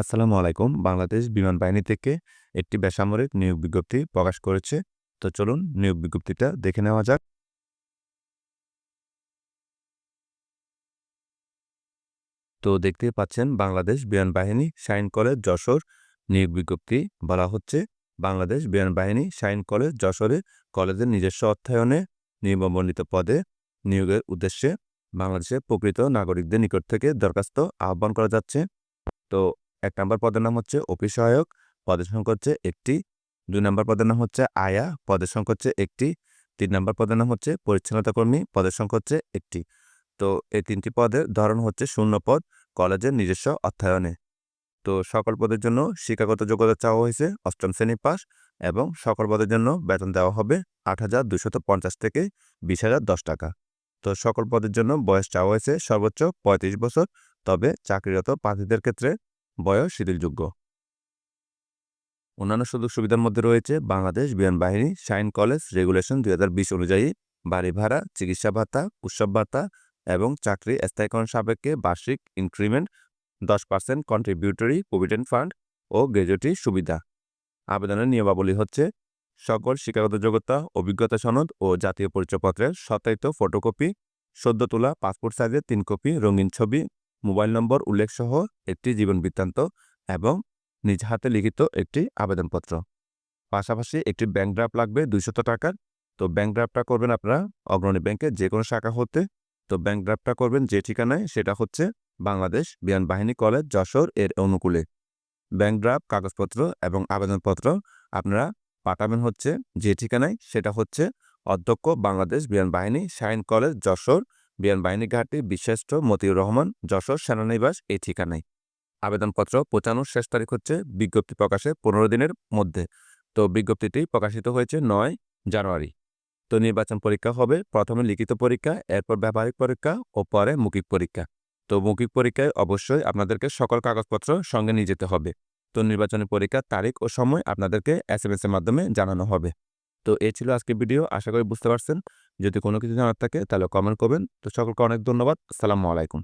আসসালামু আলাইকুম। বাংলাদেশ বিমান বাহিনী থেকে একটি বেসামরিক নিয়োগ বিজ্ঞপ্তি প্রকাশ করেছে। তো চলুন নিয়োগ বিজ্ঞপ্তিটা দেখে নেওয়া যাক। তো দেখতেই পাচ্ছেন, বাংলাদেশ বিমান বাহিনী শাইন কলেজ যশোর নিয়োগ বিজ্ঞপ্তি বলা হচ্ছে। বাংলাদেশ বিমান বাহিনী শাইন কলেজ যশোরে কলেজের নিজস্ব অর্থায়নে নিয়মবর্ণিত পদে নিয়োগের উদ্দেশ্যে বাংলাদেশের প্রকৃত নাগরিকদের নিকট থেকে দরখাস্ত আহ্বান করা যাচ্ছে। তো এক নম্বর পদের নাম হচ্ছে অফিস সহায়ক, পদের সংখ্যা হচ্ছে একটি। দুই নম্বর পদের নাম হচ্ছে আয়া, পদের সংখ্যা হচ্ছে একটি। তিন নম্বর পদের নাম হচ্ছে পরিচ্ছন্নতা কর্মী, পদের সংখ্যা হচ্ছে একটি। তো এই তিনটি পদের ধরন হচ্ছে শূন্য পদ, কলেজের নিজস্ব অর্থায়নে তো সকল পদের জন্য শিক্ষাগত যোগ্যতা চাওয়া হয়েছে, অষ্টম শ্রেণি পাস এবং সকল পদের জন্য বেতন দেওয়া হবে আট হাজার দুশত পঞ্চাশ থেকে বিশ হাজার দশ টাকা। তো সকল পদের জন্য বয়স চাওয়া হয়েছে সর্বোচ্চ পঁয়ত্রিশ বছর, তবে চাকরিরত প্রার্থীদের ক্ষেত্রে বয়স শিথিলযোগ্য। অন্যান্য সুযোগ সুবিধার মধ্যে রয়েছে বাংলাদেশ বিমান বাহিনী সাইন কলেজ রেগুলেশন দুই হাজার বিশ অনুযায়ী বাড়ি ভাড়া, চিকিৎসা ভাতা, উৎসব ভাতা এবং চাকরি স্থায়ীকরণ সাপেক্ষে বার্ষিক ইনক্রিমেন্ট দশ পার্সেন্ট কন্ট্রিবিউটরি প্রভিডেন্ট ফান্ড ও গ্র্যাজুয়েটি সুবিধা। আবেদনের নিয়মাবলী হচ্ছে সকল শিক্ষাগত যোগ্যতা, অভিজ্ঞতা সনদ ও জাতীয় পরিচয়পত্রের সত্যায়িত ফটোকপি সদ্য তোলা পাসপোর্ট সাইজের তিন কপি রঙিন ছবি মোবাইল নম্বর উল্লেখসহ একটি জীবন বৃত্তান্ত এবং নিজ হাতে লিখিত একটি আবেদনপত্র। পাশাপাশি একটি ব্যাংক ড্রাফট লাগবে দুইশত টাকার। তো ব্যাংক ড্রাফটটা করবেন আপনারা অগ্রণী ব্যাংকের যে কোনো শাখা হতে। তো ব্যাংক ড্রাফটটা করবেন যে ঠিকানায় সেটা হচ্ছে বাংলাদেশ বিমান বাহিনী কলেজ যশোর এর অনুকূলে। ব্যাংক ড্রাফট, কাগজপত্র এবং আবেদনপত্র আপনারা পাঠাবেন হচ্ছে যে ঠিকানায় সেটা হচ্ছে অধ্যক্ষ বাংলাদেশ বিমান বাহিনী সাইন কলেজ যশোর বিমান বাহিনী ঘাটি বিশ্বস্ত মতিউর রহমান, যশোর সেনানিবাস এই ঠিকানায়। আবেদনপত্র পৌঁছানোর শেষ তারিখ হচ্ছে বিজ্ঞপ্তি প্রকাশে পনেরো দিনের মধ্যে। তো বিজ্ঞপ্তিটি প্রকাশিত হয়েছে নয় জানুয়ারি। তো নির্বাচন পরীক্ষা হবে প্রথমে লিখিত পরীক্ষা, এরপর ব্যবহারিক পরীক্ষা ও পরে মৌখিক পরীক্ষা। তো মৌখিক পরীক্ষায় অবশ্যই আপনাদেরকে সকল কাগজপত্র সঙ্গে নিয়ে যেতে হবে। তো নির্বাচনী পরীক্ষার তারিখ ও সময় আপনাদেরকে এস এম এর মাধ্যমে জানানো হবে। তো এ ছিল আজকের ভিডিও, আশা করি বুঝতে পারছেন। যদি কোনো কিছু জানার থাকে তাহলে কমেন্ট করবেন। তো সকলকে অনেক ধন্যবাদ। আসসালামু আলাইকুম।